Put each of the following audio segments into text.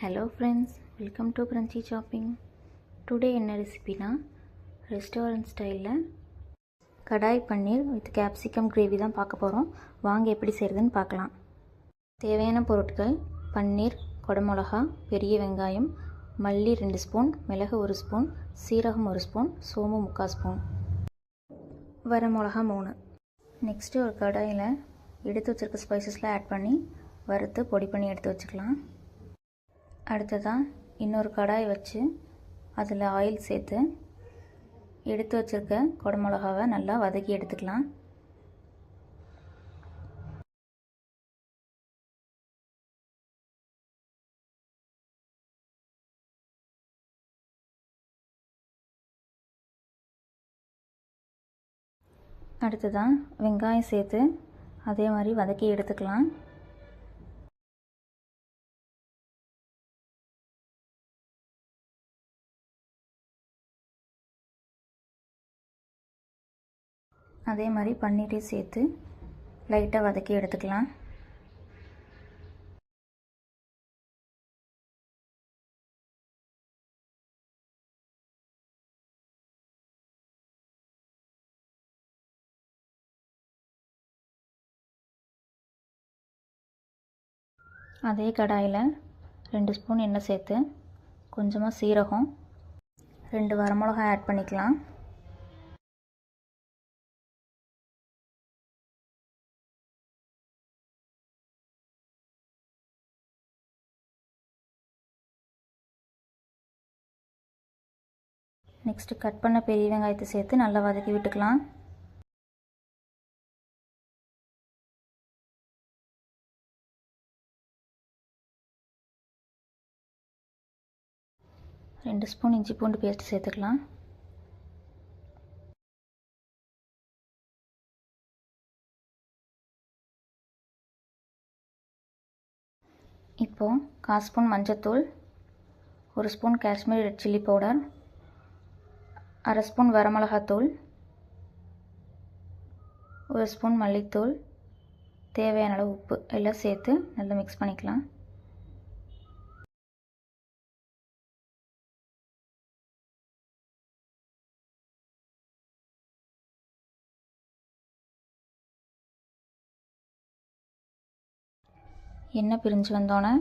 Hello friends welcome to crunchy shopping today என்ன ரெசிபினா restaurant ஸ்டைலில் kadai paneer with capsicum gravy தான் பார்க்க போகிறோம் வாங்க எப்படி செய்கிறதுன்னு பார்க்கலாம். தேவையான பொருட்கள் பன்னீர் கொடமிளகா பெரிய வெங்காயம் மல்லி ரெண்டு ஸ்பூன் மிளகு ஒரு ஸ்பூன் சீரகம் ஒரு ஸ்பூன் சோம்பு முக்கால் ஸ்பூன். வர மிளகா மூணு. நெக்ஸ்ட்டு ஒரு கடாயில் எடுத்து வச்சுருக்க ஸ்பைசஸ்லாம் ஆட் பண்ணி வறுத்து பொடி பண்ணி எடுத்து வச்சுக்கலாம். அடுத்ததாக இன்னொரு கடாய் வச்சு அதில் ஆயில் சேர்த்து எடுத்து வச்சுருக்க குடமிளகாவை நல்லா வதக்கி எடுத்துக்கலாம். அடுத்ததாக வெங்காயம் சேர்த்து அதே மாதிரி வதக்கி எடுத்துக்கலாம். அதே மாதிரி பன்னீரையும் சேர்த்து லைட்டாக வதக்கி எடுத்துக்கலாம். அதே கடாயில் ரெண்டு ஸ்பூன் எண்ணெய் சேர்த்து கொஞ்சமாக சீரகம் ரெண்டு வரமிளகாய் ஆட் பண்ணிக்கலாம். நெக்ஸ்ட்டு கட் பண்ண பெரிய வெங்காயத்தை சேர்த்து நல்லா வதக்கி விட்டுக்கலாம். ரெண்டு ஸ்பூன் இஞ்சி பூண்டு பேஸ்ட் சேர்த்துக்கலாம். இப்போது கால் ஸ்பூன் மஞ்சத்தூள் ஒரு spoon Kashmir red chilli powder அரை ஸ்பூன் வரமிளகாத்தூள் ஒரு ஸ்பூன் மல்லித்தூள் தேவையான அளவு உப்பு எல்லாம் சேர்த்து நல்லா மிக்ஸ் பண்ணிக்கலாம். எண்ணெய் பிரிஞ்சு வந்தோன்னே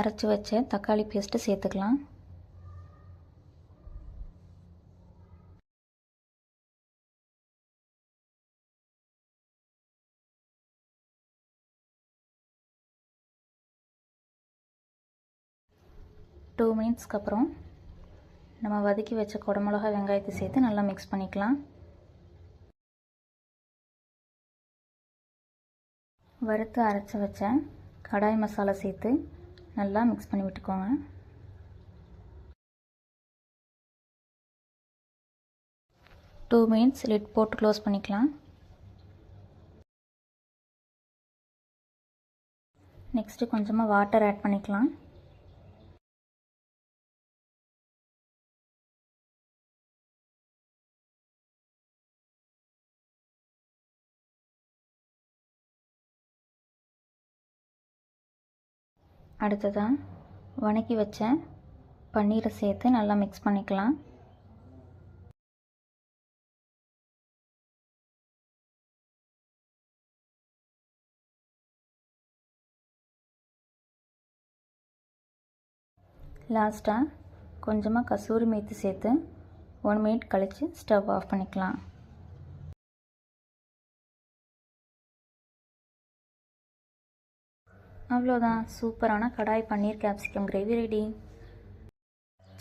அரைச்சி வச்ச தக்காளி பேஸ்ட்டு சேர்த்துக்கலாம். டூ மினிட்ஸ்க்கு அப்புறம் நம்ம வதக்கி வச்ச குடமிளகா வெங்காயத்தை சேர்த்து நல்லா மிக்ஸ் பண்ணிக்கலாம். வறுத்து அரைச்சி வச்ச கடாய் மசாலா சேர்த்து நல்லா மிக்ஸ் பண்ணி விட்டுக்கோங்க. டூ மினிட்ஸ் லிட் போட்டு க்ளோஸ் பண்ணிக்கலாம். நெக்ஸ்ட்டு கொஞ்சமாக வாட்டர் ஆட் பண்ணிக்கலாம். அடுத்ததாக வணக்கி வச்ச பன்னீரை சேர்த்து நல்லா மிக்ஸ் பண்ணிக்கலாம். லாஸ்ட்டாக கொஞ்சமாக கசூரி மேத்தி சேர்த்து ஒன் மினிட் கழித்து ஸ்டவ் ஆஃப் பண்ணிக்கலாம். அவ்வளோதான். சூப்பரான kadai paneer capsicum gravy ready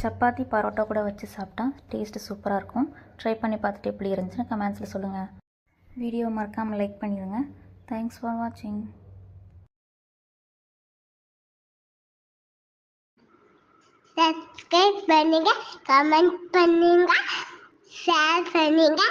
chapati parotta கூட வச்சு சாப்பிட்டா டேஸ்ட்டு சூப்பராக இருக்கும். ட்ரை பண்ணி பார்த்துட்டு எப்படி இருந்துச்சுன்னு கமெண்ட்ஸில் சொல்லுங்கள் வீடியோ மறக்காமல் லைக் பண்ணிடுங்க. தேங்க்ஸ் ஃபார் வாட்சிங் சப்ஸ்கிரைப் பண்ணுங்க கமெண்ட் பண்ணுங்க ஷேர் பண்ணுங்க.